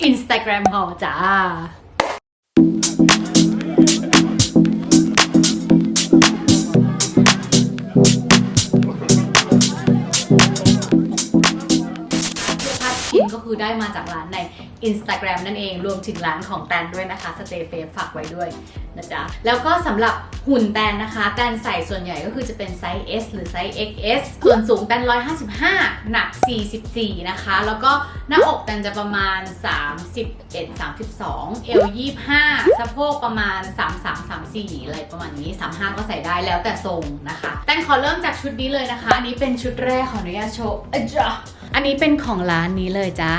Instagram หอจ้าก็คือได้มาจากร้านใน Instagram นั่นเองรวมถึงร้านของแตนด้วยนะคะ Stay f a c e ฝากไว้ด้วยนะจ๊ะแล้วก็สำหรับหุ่นแตนนะคะแตนใส่ส่วนใหญ่ก็คือจะเป็นไซส์ S หรือไซส์ XS ส่วนสูงแตน155 หนัก 44 นะคะ แล้วก็หน้าอกแตนจะประมาณ 31 32 เอว 25 สะโพกประมาณ 33 34 อะไรประมาณนี้ 35 ก็ใส่ได้แล้วแต่ทรงนะคะ แตนขอเริ่มจากชุดนี้เลยนะคะ อันนี้เป็นชุดแรกขออนุญาตโชว์อะจ๊ะ อันนี้เป็นของร้านนี้เลยจ้า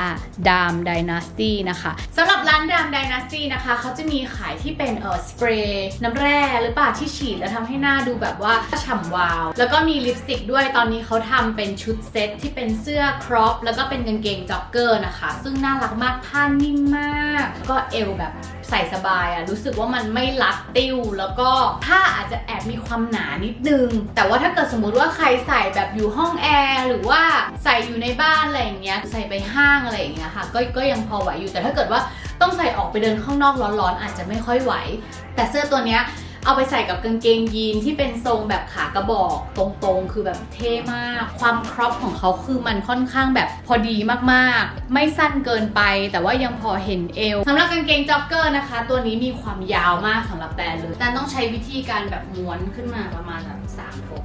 ดามด y นาสตี้นะคะสำหรับร้านดามด y นาสตี้นะคะเขาจะมีขายที่เป็นเออสเปรย์น้ำแร่หรือเปล่าที่ฉีดแล้วทำให้หน้าดูแบบว่าฉ่ำวาว แล้วก็มีลิปสติกด้วยตอนนี้เขาทำเป็นชุดเซ็ตที่เป็นเสื้อครอปแล้วก็เป็นกางเกงจ็อกเกอร์นะคะ ซึ่งน่ารักมากผ้านิ่มมากแล้วก็เอวแบบ ใส่สบายอะรู้สึกว่ามันไม่รัดติ้ว แล้วก็ผ้าอาจจะแอบมีความหนานิดนึง แต่ว่าถ้าเกิดสมมุติว่าใครใส่แบบอยู่ห้องแอร์หรือว่าใส่อยู่ในบ้านอะไรอย่างเงี้ยใส่ไปห้างอะไรอย่างเงี้ยค่ะก็ก็ยังพอไหวอยู่แต่ถ้าเกิดว่าต้องใส่ออกไปเดินข้างนอกร้อนๆ อาจจะไม่ค่อยไหว แต่เสื้อตัวเนี้ย เอาไปใส่กับกางเกงยีนที่เป็นทรงแบบขากระบอกตรงๆ คือแบบเท่มาก ความครอปของเขาคือมันค่อนข้างแบบพอดีมากๆ ไม่สั้นเกินไป แต่ว่ายังพอเห็นเอวสำหรับกางเกงจ็อกเกอร์นะคะ ตัวนี้มีความยาวมากสำหรับแตนเลยแตนต้องใช้วิธีการแบบม้วนขึ้นมาประมาณแบบสามทก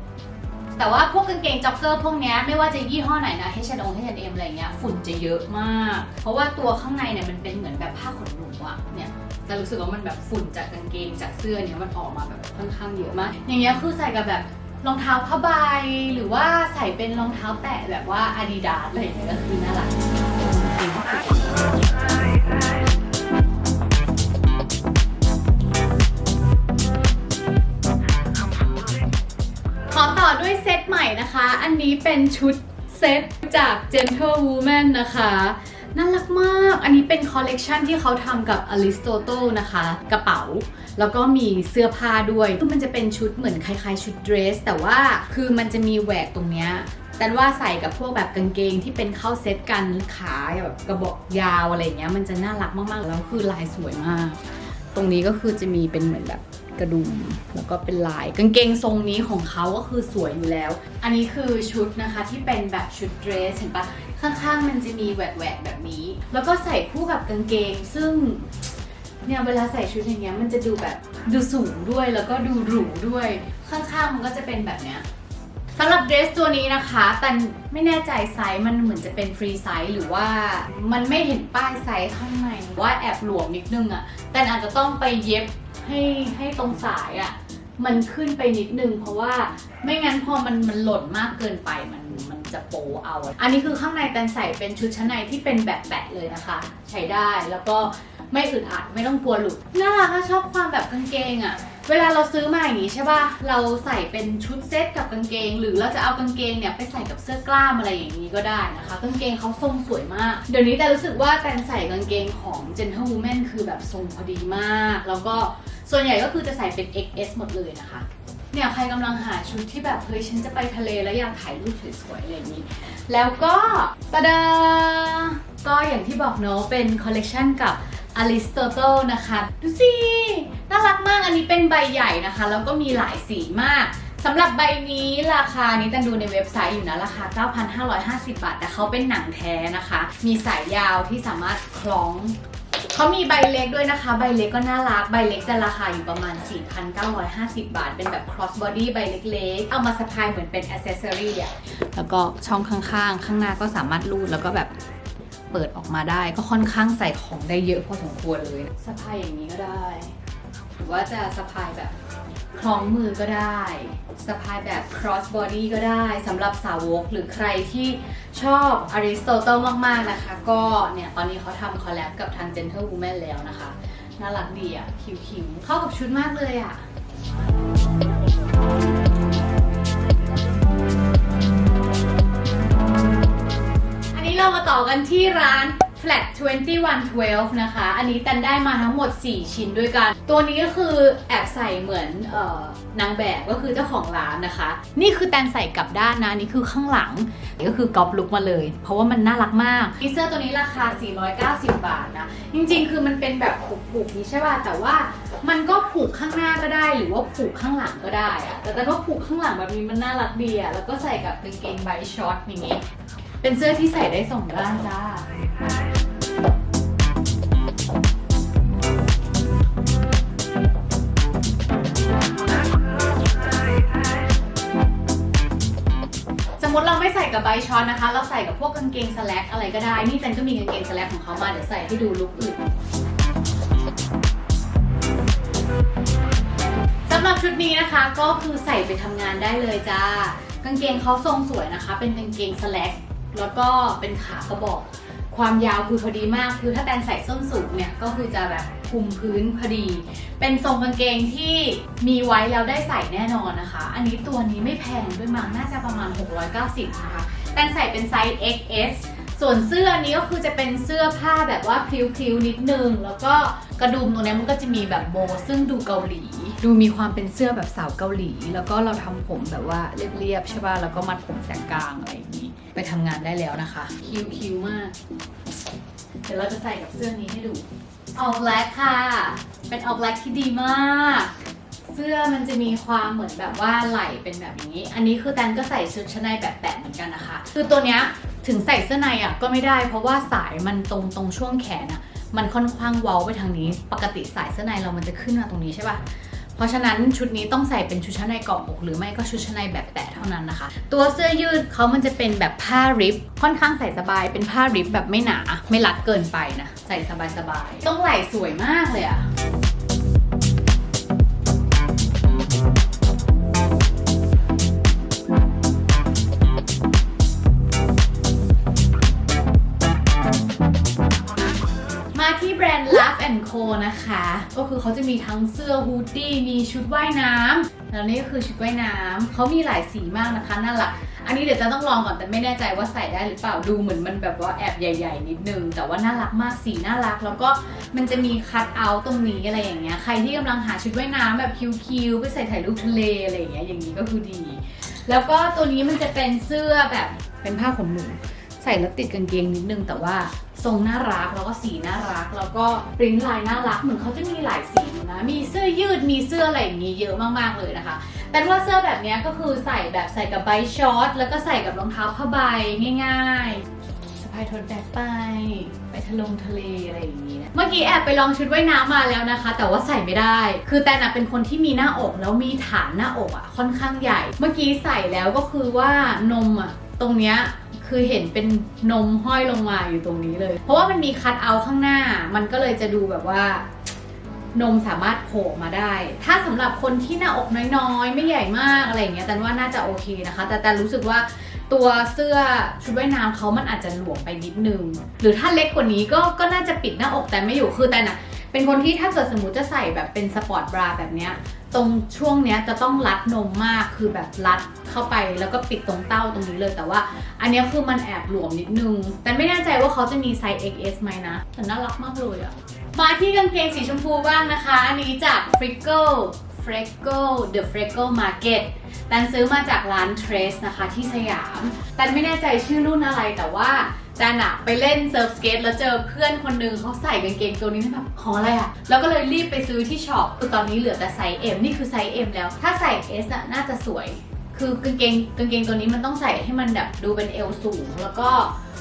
แต่ว่าพวกกางเกงจ็อกเกอร์พวกนี้ไม่ว่าจะยี่ห้อไหนนะ H&M H&M อะไรเงี้ยฝุ่นจะเยอะมาก เพราะว่าตัวข้างในเนี่ยมันเป็นเหมือนแบบผ้าขนหนูอะเนี่ย จะรู้สึกว่ามันแบบฝุ่นจากกางเกงจากเสื้อเนี่ยมันออกมาแบบค่อนข้างเยอะมาก อย่างเงี้ยคือใส่กับแบบรองเท้าผ้าใบหรือว่าใส่เป็นรองเท้าแตะแบบว่า Adidas อะไรอย่างเงี้ยก็คือน่ารักขอต่อด้วยเซตใหม่นะคะ อันนี้เป็นชุดเซตจาก Gentle Woman นะคะ น่ารักมาก อันนี้เป็นคอลเลกชันที่เขาทำกับ Aristotle นะคะ กระเป๋า แล้วก็มีเสื้อผ้าด้วยคือมันจะเป็นชุดเหมือนคล้ายๆ ชุดเดรส แต่ว่าคือมันจะมีแหวกตรงเนี้ยแต่ว่าใส่กับพวกแบบกางเกงที่เป็นเข้าเซตกันขาแบบกระบอกยาวอะไรเงี้ยมันจะน่ารักมากๆแล้วคือลายสวยมาก ตรงนี้ก็คือจะมีเป็นเหมือนแบบ กระดุมแล้วก็เป็นลายกางเกงทรงนี้ของเขาก็คือสวยอยู่แล้ว อันนี้คือชุดนะคะที่เป็นแบบชุดเดรสเห็นปะข้างๆมันจะมีแหวกๆแบบนี้ แล้วก็ใส่คู่กับกางเกง ซึ่งเนี่ยเวลาใส่ชุดอย่างเงี้ยมันจะดูแบบดูสูงด้วยแล้วก็ดูหรูด้วย ข้างๆมันก็จะเป็นแบบเนี้ยสำหรับเดรสตัวนี้นะคะ แต่ไม่แน่ใจไซส์มันเหมือนจะเป็นฟรีไซส์หรือว่ามันไม่เห็นป้ายไซส์ข้างในว่าแอบหลวมนิดนึงอะแต่อาจจะต้องไปเย็บ ให้ให้ตรงสายอะมันขึ้นไปนิดนึงเพราะว่าไม่งั้นพอมันมันหล่นมากเกินไปมันมันจะโปเอา อันนี้คือข้างในแตนใส่เป็นชุดชั้นในที่เป็นแบบแปะเลยนะคะ ใช้ได้แล้วก็ไม่อึดอัดไม่ต้องกลัวหลุดน่ารักอะชอบความแบบกางเกงอะ เวลาเราซื้อมาอย่างนี้ใช่ป่ะ เราใส่เป็นชุดเซ็ตกับกางเกง หรือเราจะเอากางเกงเนี่ยไปใส่กับเสื้อกล้ามอะไรอย่างนี้ก็ได้นะคะ กางเกงเขาทรงสวยมาก เดี๋ยวนี้แต่รู้สึกว่าแตนใส่กางเกงของ Gentle Woman คือแบบทรงพอดีมาก แล้วก็ส่วนใหญ่ก็คือจะใส่เป็น XS หมดเลยนะคะเนี่ยใครกำลังหาชุดที่แบบเฮ้ยฉันจะไปทะเลแล้วอยากถ่ายรูปสวยๆอะไรอย่างนี้ แล้วก็ตะดาก็อย่างที่บอกเนาะเป็นคอลเลกชันกับ Aristotle นะคะ ดูสิน่ารักมากอันนี้เป็นใบใหญ่นะคะ แล้วก็มีหลายสีมากสำหรับใบนี้ราคานี้ตันดูในเว็บไซต์อยู่นะ ราคา 9,550 บาท แต่เขาเป็นหนังแท้นะคะ มีสายยาวที่สามารถคล้องเขามีใบเล็กด้วยนะคะ ใบเล็กก็น่ารัก ใบเล็กจะราคาอยู่ประมาณ 4,950 บาท เป็นแบบ cross body ใบเล็กๆ เอามาสะพายเหมือนเป็น accessory อะแล้วก็ช่องข้างๆ ข้างหน้าก็สามารถรูดแล้วก็แบบ เปิดออกมาได้ ก็ค่อนข้างใส่ของได้เยอะพอสมควรเลยสะพายอย่างนี้ก็ได้ หรือว่าจะสะพายแบบคล้องมือก็ได้สะพายแบบ cross body ก็ได้สำหรับสาวกหรือใครที่ชอบ Aristotle มาก ๆ นะคะ ก็เนี่ย ตอนนี้เขาทำคอลแลบกับทาง Gentle Woman แล้วนะคะ น่ารักดีอะ คิวๆเข้ากับชุดมากเลยอะ เรามาต่อกันที่ร้าน flat 2112 นะคะ อันนี้แตนได้มาทั้งหมด 4 ชิ้นด้วยกัน ตัวนี้ก็คือแอบใส่เหมือนออนางแบบก็คือเจ้าของร้านนะคะ นี่คือแตนใส่กลับด้านนะนี่คือข้างหลังก็คือกอบลุกมาเลย เพราะว่ามันน่ารักมากเสื้อตัวนี้ราคา 490 บาทนะ จริงๆ คือมันเป็นแบบผูกๆนี้ใช่ป่ะแต่ว่ามันก็ผูกข้างหน้าก็ได้ หรือว่าผูกข้างหลังก็ได้อะแต่แต่ว่าผูกข้างหลังแบบนี้มันน่ารักดีอะแล้วก็ใส่กับกางเกงไบช็อตอย่างงี้ เป็นเสื้อที่ใส่ได้สองด้านจ้าสมมติเราไม่ใส่กับไบช็อตนะคะ เราใส่กับพวกกางเกงสแลกอะไรก็ได้ นี่จันก็มีกางเกงสแลกของเขามา เดี๋ยวใส่ให้ดูลุคอื่นสำหรับชุดนี้นะคะก็คือใส่ไปทำงานได้เลยจ้ากางเกงเขาทรงสวยนะคะ เป็นกางเกงสแลก แล้วก็เป็นขากระบอก ความยาวคือพอดีมาก คือถ้าแตนใส่ส้นสูงเนี่ยก็คือจะแบบคุมพื้นพอดี เป็นทรงกางเกงที่มีไว้แล้วได้ใส่แน่นอนนะคะ อันนี้ตัวนี้ไม่แพงด้วยมั้งน่าจะประมาณ 690 นะคะแตนใส่เป็นไซส์ XS ส่วนเสื้อนี้ก็คือจะเป็นเสื้อผ้าแบบว่าพลิ้วๆนิดนึง แล้วก็กระดุมตรงนี้มันก็จะมีแบบโบซึ่งดูเกาหลี ดูมีความเป็นเสื้อแบบสาวเกาหลี แล้วก็เราทำผมแบบว่าเรียบๆใช่ป่ะแล้วก็มัดผมแสงกลางอะไรอย่างนี้ ไปทำงานได้แล้วนะคะ คิ้วๆมาก เดี๋ยวเราจะใส่กับเสื้อนี้ให้ดู all black ค่ะ เป็น all black ที่ดีมาก เสื้อมันจะมีความเหมือนแบบว่าไหล่เป็นแบบนี้ อันนี้คือแตนก็ใส่ชุดชั้นในแบบแปะเหมือนกันนะคะ คือตัวเนี้ยถึงใส่เสื้อในอะก็ไม่ได้ เพราะว่าสายมันตรงตรงช่วงแขนอะมันค่อนข้างเว้าไปทางนี้ ปกติสายเสื้อในเรามันจะขึ้นมาตรงนี้ใช่ปะเพราะฉะนั้นชุดนี้ต้องใส่เป็นชุดชั้นในเกาะอกหรือไม่ก็ชุดชั้นในแบบแตะเท่านั้นนะคะ ตัวเสื้อยืดเขามันจะเป็นแบบผ้าริบค่อนข้างใส่สบาย เป็นผ้าริบแบบไม่หนา ไม่รัดเกินไปนะ ใส่สบายๆต้องไหล่สวยมากเลยอะ แบรนด์ Love Co นะคะ ก็คือเขาจะมีทั้งเสื้อฮูดดี้มีชุดว่ายน้ำแล้วนี่ก็คือชุดว่ายน้ำเขามีหลายสีมากนะคะน่ารักอันนี้เดี๋ยวจะต้องลองก่อนแต่ไม่แน่ใจว่าใส่ได้หรือเปล่าดูเหมือนมันแบบว่าแอบใหญ่ ๆ นิดนึง แต่ว่าน่ารักมากสีน่ารัก แล้วก็มันจะมีคัตเอาท์ตรงนี้อะไรอย่างเงี้ยใครที่กำลังหาชุดว่ายน้ำแบบคิวๆไปใส่ถ่ายรูปทะเลอะไรอย่างเงี้ยอย่างนี้ก็คือดี แล้วก็ตัวนี้มันจะเป็นเสื้อแบบเป็นผ้าขนหนูใส่แล้วติดกางเกงนิดนึงแต่ว่า ทรงน่ารักแล้วก็สีน่ารัก แล้วก็ปริ้นลายน่ารักเหมือนเขาจะมีหลายสีอยู่นะมีเสื้อยืดมีเสื้ออะไรอย่างนี้เยอะมากๆเลยนะคะแต่ว่าเสื้อแบบนี้ก็คือใส่แบบใส่กับไบช็อตแล้วก็ใส่กับรองเท้าผ้าใบง่ายๆสะพายทนแบ็คไป ไปทะลงทะเลอะไรอย่างนี้นะเมื่อกี้แอบไปลองชุดว่ายน้ำมาแล้วนะคะ แต่ว่าใส่ไม่ได้ คือแต่นะเป็นคนที่มีหน้าอกแล้วมีฐานหน้าอกอะค่อนข้างใหญ่ เมื่อกี้ใส่แล้วก็คือว่านมอะตรงเนี้ย คือเห็นเป็นนมห้อยลงมาอยู่ตรงนี้เลย เพราะว่ามันมีคัทเอาข้างหน้า มันก็เลยจะดูแบบว่านมสามารถโผล่มาได้ ถ้าสำหรับคนที่หน้าอกน้อยๆ ไม่ใหญ่มากอะไรอย่างเงี้ยแต่ว่าน่าจะโอเคนะคะ แต่แต่รู้สึกว่าตัวเสื้อชุดว่ายน้ำเขามันอาจจะหลวมไปนิดนึง หรือถ้าเล็กกว่านี้ก็ก็น่าจะปิดหน้าอกแต่ไม่อยู่คือแต่น่ะเป็นคนที่ถ้าเกิดสมมติจะใส่แบบเป็นสปอร์ตบราแบบเนี้ย ตรงช่วงเนี้ยจะต้องรัดนมมากคือแบบรัดเข้าไปแล้วก็ปิดตรงเต้าตรงนี้เลยแต่ว่า อันเนี้ยคือมันแอบหลวมนิดนึง แต่ไม่แน่ใจว่าเขาจะมีไซส์ XS ไหมนะแต่น่ารักมากเลยอะมาที่กางเกงสีชมพูบ้างนะคะ อันนี้จาก Frickle Freckle The Freckle Market แตนซื้อมาจากร้าน Trace นะคะที่สยามแตนไม่แน่ใจชื่อรุ่นอะไรแต่ว่า แตนอะไปเล่นเซิร์ฟสเกตแล้วเจอเพื่อนคนหนึงเขาใส่กางเกงตัวนี้แบบของอะไรอะแล้วก็เลยรีบไปซื้อที่ช็อปคือตอนนี้เหลือแต่ไซส์ M นี่คือไซส์ M แล้ว ถ้าใส่ S อะน่าจะสวย คือกางเกงกางเกงตัวนี้มันต้องใส่ให้มันแบบดูเป็นเอวสูง แล้วก็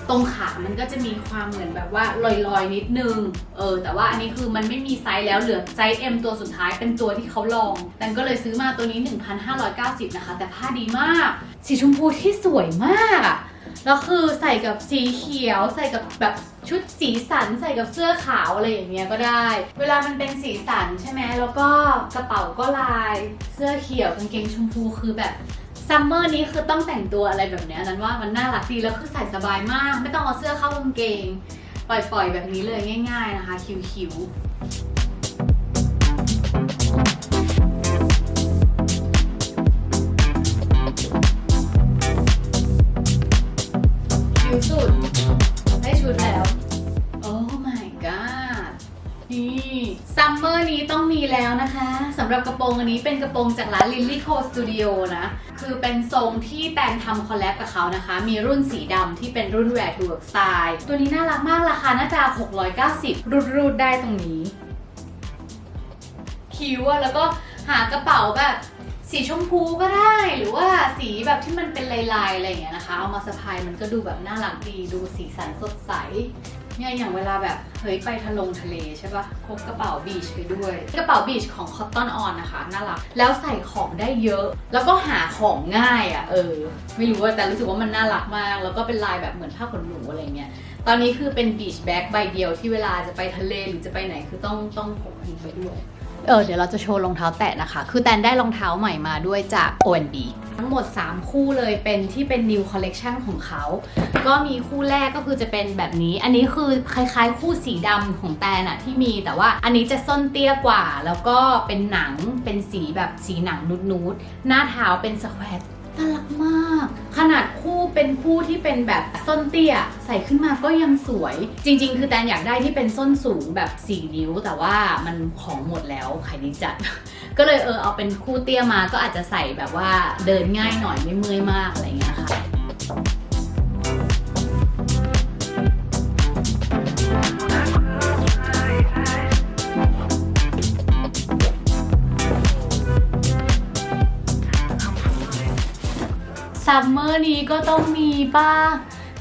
ตรงขามันก็จะมีความเหมือนแบบว่าลอยๆนิดนึง เออ แต่ว่าอันนี้คือมันไม่มีไซส์แล้วเหลือไซส์ M ตัวสุดท้ายเป็นตัวที่เขาลองแต่ก็เลยซื้อมาตัวนี้ 1,590 นะคะ แต่ผ้าดีมาก สีชมพูที่สวยมากอะ แล้วคือใส่กับสีเขียว ใส่กับแบบชุดสีสันใส่กับเสื้อขาวอะไรอย่างเงี้ยก็ได้ เวลามันเป็นสีสันใช่ไหมแล้วก็กระเป๋าก็ลายเสื้อเขียวกางเกงชมพูคือแบบซัมเมอร์นี้คือต้องแต่งตัวอะไรแบบเนี้ยนั้นว่ามันน่ารักดีแล้วคือใส่สบายมาก ไม่ต้องเอาเสื้อเข้ากางเกง ปล่อยๆแบบนี้เลยง่าย ๆนะคะคิวๆ นี้ต้องมีแล้วนะคะสำหรับกระโปรงอันนี้เป็นกระโปรงจากร้าน Lily Co Studio นะ คือเป็นทรงที่แตนทำคอลแลบกับเขานะคะ มีรุ่นสีดำที่เป็นรุ่น Wear to Work Style ตัวนี้น่ารักมากราคาน่าจะ 690 รูดๆได้ตรงนี้ คิ้วแล้วก็หากระเป๋าแบบสีชมพูก็ได้หรือว่าสีแบบที่มันเป็นลายๆอะไรอย่างเงี้ยนะคะ เอามาสะพายมันก็ดูแบบน่ารักดีดูสีสันสดใส เนี่ยอย่างเวลาแบบเฮ้ยไปทะลงทะเลใช่ปะพกกระเป๋าบีชไปด้วย กระเป๋าบีชของ Cotton On นะคะน่ารักแล้วใส่ของได้เยอะ แล้วก็หาของง่ายอะ่ะ เออ ไม่รู้ว่าแต่รู้สึกว่ามันน่ารักมาก แล้วก็เป็นลายแบบเหมือนผ้าขนหนูอะไรเงี้ยตอนนี้คือเป็นบีชแบ็คใบเดียวที่เวลาจะไปทะเลหรือจะไปไหนคือต้องต้องพกทิ้งไปด้วยเออเดี๋ยวเราจะโชว์รองเท้าแตะนะคะ คือแตนได้รองเท้าใหม่มาด้วยจาก O&B ทั้งหมด 3 คู่เลยเป็นที่เป็น new collection ของเขา ก็มีคู่แรกก็คือจะเป็นแบบนี้ อันนี้คือคล้ายๆ คู่สีดำของแตนอะที่มีแต่ว่าอันนี้จะส้นเตี้ยกว่า แล้วก็เป็นหนังเป็นสีแบบสีหนังนูดๆหน้าเท้าเป็นสแควร์ น่ารักมาก ขนาดคู่เป็นคู่ที่เป็นแบบส้นเตี้ย ใส่ขึ้นมาก็ยังสวย จริง ๆ คือแตนอยากได้ที่เป็นส้นสูงแบบ 4 นิ้ว แต่ว่ามันของหมดแล้วขายดีจัด ก็เลยเออเอาเป็นคู่เตี้ยมาก็อาจจะใส่แบบว่าเดินง่ายหน่อยไม่เมื่อยมากอะไรอย่างเงี้ยค่ะ ซัมเมอร์นี้ก็ต้องมีป้า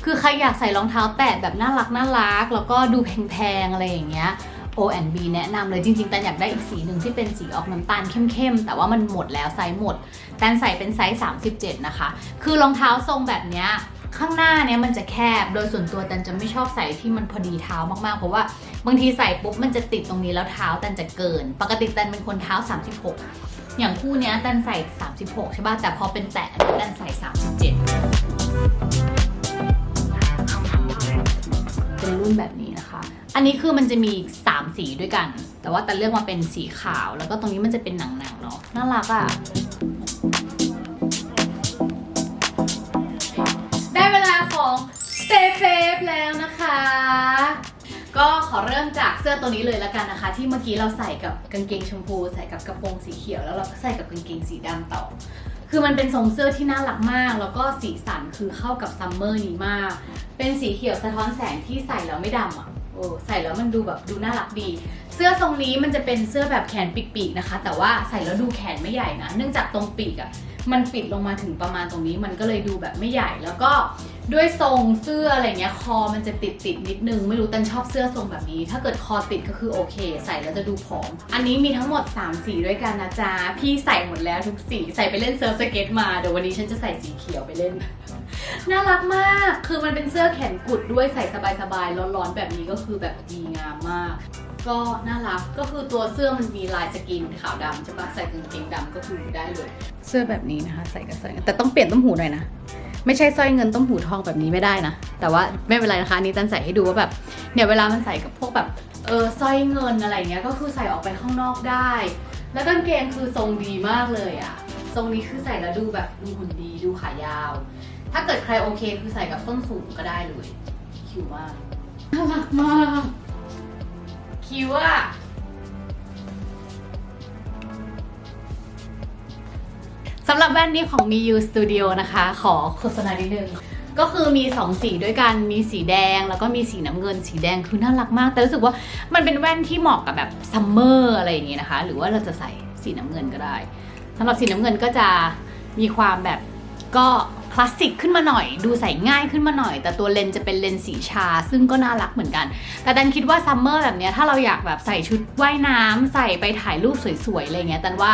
คือใครอยากใส่รองเท้าแตะแบบน่ารักน่ารัก แล้วก็ดูแพงๆอะไรอย่างเงี้ย O&B แนะนำเลยจริงๆแตนอยากได้อีกสีหนึ่งที่เป็นสีออกน้ำตาลเข้มๆ แต่ว่ามันหมดแล้วไซส์หมดแตนใส่เป็นไซส์ 37 นะคะ คือรองเท้าทรงแบบเนี้ยข้างหน้าเนี้ยมันจะแคบ โดยส่วนตัวแตนจะไม่ชอบใส่ที่มันพอดีเท้ามากๆ เพราะว่าบางทีใส่ปุ๊บมันจะติดตรงนี้แล้วเท้าแตนจะเกิน ปกติแตนเป็นคนเท้า 36 อย่างคู่เนี้ยแตนใส่ 36 ใช่ป่ะ แต่พอเป็นแตะอันนี้แตนใส่ 37 เป็นรุ่นแบบนี้นะคะ อันนี้คือมันจะมีสามสีด้วยกัน แต่ว่าแต่เลือกมาเป็นสีขาว แล้วก็ตรงนี้มันจะเป็นหนังๆเนาะ น่ารักอะ่ะได้เวลาของ Stay f a v e แล้วนะคะ ก็ขอเริ่มจากเสื้อตัวนี้เลยแล้วกันนะคะ ที่เมื่อกี้เราใส่กับกางเกงชมพู ใส่กับกระโปรงสีเขียวแล้วเราก็ใส่กับกางเกงสีดำต่อ คือมันเป็นทรงเสื้อที่น่ารักมาก แล้วก็สีสันคือเข้ากับซัมเมอร์นี้มาก เป็นสีเขียวสะท้อนแสงที่ใส่แล้วไม่ดำอะโอ้ใส่แล้วมันดูแบบดูน่ารักดี เสื้อทรงนี้มันจะเป็นเสื้อแบบแขนปีกๆนะคะ แต่ว่าใส่แล้วดูแขนไม่ใหญ่นะ เนื่องจากตรงปีกอะ มันปิดลงมาถึงประมาณตรงนี้ มันก็เลยดูแบบไม่ใหญ่แล้วก็ด้วยทรงเสื้ออะไรเงี้ยคอมันจะติดติดนิดนึง ไม่รู้ตันชอบเสื้อทรงแบบนี้ ถ้าเกิดคอติดก็คือโอเค ใส่แล้วจะดูผอม อันนี้มีทั้งหมด 3 สีด้วยกันนะจ๊ะ พี่ใส่หมดแล้วทุกสีใส่ไปเล่นเซิร์ฟสเก็ตมาเดี๋ยววันนี้ฉันจะใส่สีเขียวไปเล่น น่ารักมากคือมันเป็นเสื้อแขนกุดด้วยใส่สบายๆร้อนๆแบบนี้ก็คือแบบดีงามมาก ก็น่ารักก็คือตัวเสื้อมันมีลายสกรีนขาวดำใช่ปะใส่กางเกงดำก็คือได้เลย เสื้อแบบนี้นะคะใส่กับสร้อยแต่ต้องเปลี่ยนต้มหูหน่อยนะ ไม่ใช่สร้อยเงินต้มหูทองแบบนี้ไม่ได้นะ แต่ว่าไม่เป็นไรนะคะอันนี้ตันใส่ให้ดูว่าแบบเนี่ยเวลามันใส่กับพวกแบบเออสร้อยเงินอะไรเงี้ยก็คือใส่ออกไปข้างนอกได้ แล้วกางเกงคือทรงดีมากเลยอะทรงนี้คือใส่แล้วดูแบบดูหุ่นดีดูขายาว ถ้าเกิดใครโอเคคือใส่กับส้นสูงก็ได้เลยคิวมากน่ารักมาก คิวอะสำหรับแว่นนี้ของ Miu Studio นะคะ ขอโฆษณานิดนึง ก็คือมี 2 สีด้วยกันมีสีแดง แล้วก็มีสีน้ำเงิน สีแดงคือน่ารักมาก แต่รู้สึกว่ามันเป็นแว่นที่เหมาะกับแบบซัมเมอร์อะไรอย่างงี้นะคะ หรือว่าเราจะใส่สีน้ำเงินก็ได้สำหรับสีน้ำเงินก็จะมีความแบบก็ คลาสสิกขึ้นมาหน่อย ดูใส่ง่ายขึ้นมาหน่อย แต่ตัวเลนจะเป็นเลนส์สีชา ซึ่งก็น่ารักเหมือนกัน แต่ดันคิดว่าซัมเมอร์แบบนี้ถ้าเราอยากแบบใส่ชุดว่ายน้ำใส่ไปถ่ายรูปสวยๆอะไรเงี้ยแต่ว่า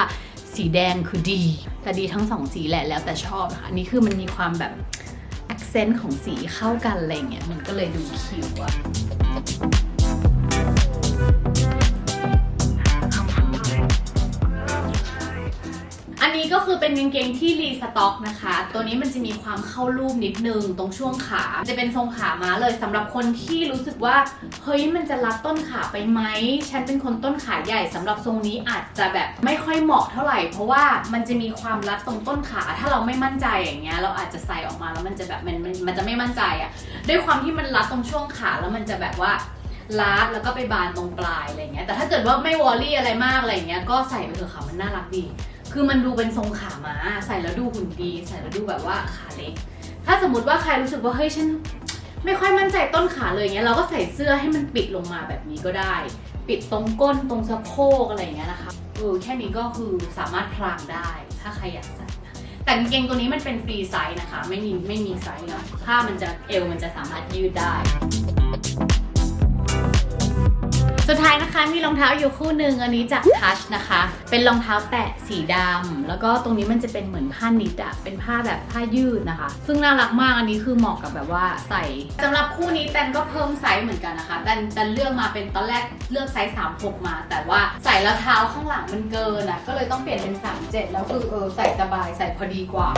สีแดงคือดี แต่ดีทั้งสองสีแหละแล้วแต่ชอบนะคะนี่คือมันมีความแบบ accent ของสีเข้ากันอะไรเงี้ยมันก็เลยดูคิวอะ นี้ก็คือเป็นกางเกงที่รีสต็อกนะคะ ตัวนี้มันจะมีความเข้ารูปนิดนึงตรงช่วงขา จะเป็นทรงขาม้าเลยสำหรับคนที่รู้สึกว่า เฮ้ยมันจะรัดต้นขาไปไหม ฉันเป็นคนต้นขาใหญ่สำหรับทรงนี้อาจจะแบบไม่ค่อยเหมาะเท่าไหร่ เพราะว่ามันจะมีความรัดตรงต้นขา ถ้าเราไม่มั่นใจอย่างเงี้ยเราอาจจะใส่ออกมาแล้วมันจะแบบมันมันมันจะไม่มั่นใจอะด้วยความที่มันรัดตรงช่วงขาแล้วมันจะแบบว่าลาดแล้วก็ไปบานตรงปลายอะไรเงี้ย แต่ถ้าเกิดว่าไม่วอลลี่อะไรมากอะไรเงี้ย ก็ใส่ไปเถอะค่ะ มันน่ารักดี คือมันดูเป็นทรงขาม้าใส่แล้วดูหุ่นดี ใส่แล้วดูแบบว่าขาเล็ก ถ้าสมมติว่าใครรู้สึกว่าเฮ้ยฉันไม่ค่อยมั่นใจต้นขาเลยเงี้ยเราก็ใส่เสื้อให้มันปิดลงมาแบบนี้ก็ได้ ปิดตรงก้นตรงสะโพกอะไรอย่างเงี้ยนะคะเออแค่นี้ก็คือสามารถพรางได้ ถ้าใครอยากใส่แต่กางเกงตัวนี้มันเป็นฟรีไซส์นะคะ ไม่มีไม่มีไซส์เนาะผ้ามันจะเอวมันจะสามารถยืดได้ สุดท้ายนะคะมีรองเท้าอยู่คู่หนึ่งอันนี้จากทัชนะคะ เป็นรองเท้าแตะสีดำแล้วก็ตรงนี้มันจะเป็นเหมือนผ้านิดอะเป็นผ้าแบบผ้ายืดนะคะ ซึ่งน่ารักมากอันนี้คือเหมาะกับแบบว่าใส่สำหรับคู่นี้แตนก็เพิ่มไซส์เหมือนกันนะคะแตนแตนเลือกมาเป็นตอนแรกเลือกไซส์36 มา แต่ว่าใส่แล้วเท้าข้างหลังมันเกินอะก็เลยต้องเปลี่ยนเป็น37แล้วคือเออใส่สบายใส่พอดีกว่า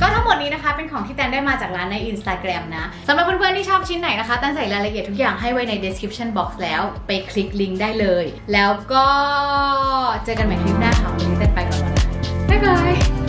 ก็ทั้งหมดนี้นะคะเป็นของที่แตนได้มาจากร้านใน Instagram นะสำหรับเพื่อนๆที่ชอบชิ้นไหนนะคะแตนใส่รายละเอียดทุกอย่างให้ไว้ใน description box แล้วไปคลิกลิงก์ได้เลย แล้วก็เจอกันใหม่คลิปหน้าค่ะวันนี้แตนไปก่อนแล้วนะบ๊ายบาย